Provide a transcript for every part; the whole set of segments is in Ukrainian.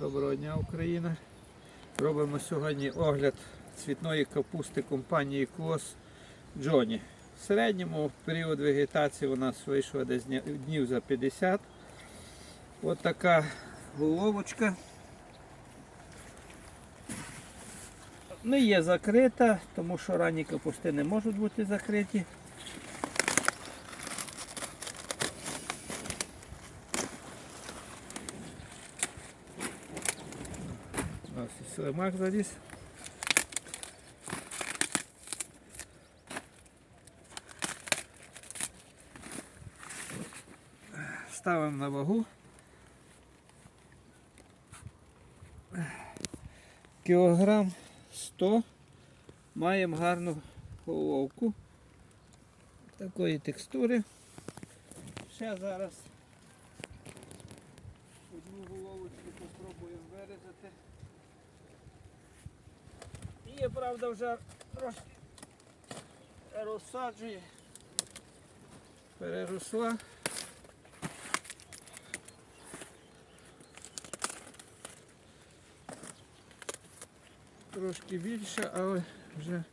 Доброго дня, Україна. Робимо сьогодні огляд цвітної капусти компанії Клос Джоні. В середньому період вегетації у нас вийшло десь днів за 50. Ось така головочка. Не є закрита, тому що ранні капусти не можуть бути закриті. У нас і слимак заліз. Ставимо на вагу. Кілограм 100. Маємо гарну головку. Такої текстури. Ще зараз одну головочку попробуємо вирізати. Є, правда, вже трошки розсаджує. Переросла. Трошки більше, але вже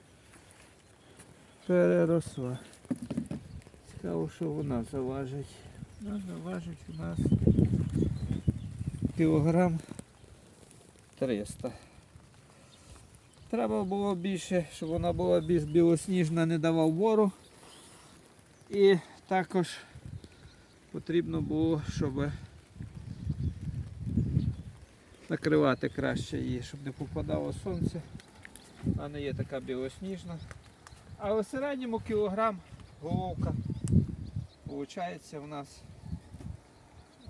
переросла. Цікаво, що вона заважить. Ну, заважить у нас кілограм 300. Треба було більше, щоб вона була більш білосніжна, не давав бору. І також потрібно було, щоб накривати краще її, щоб не попадало сонце. Вона не є така білосніжна. Але в середньому кілограм головка. Получається у нас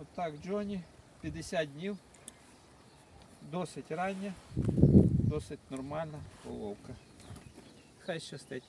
отак Джоні 50 днів. Досить рання, досить нормальна головка. Хай щастить.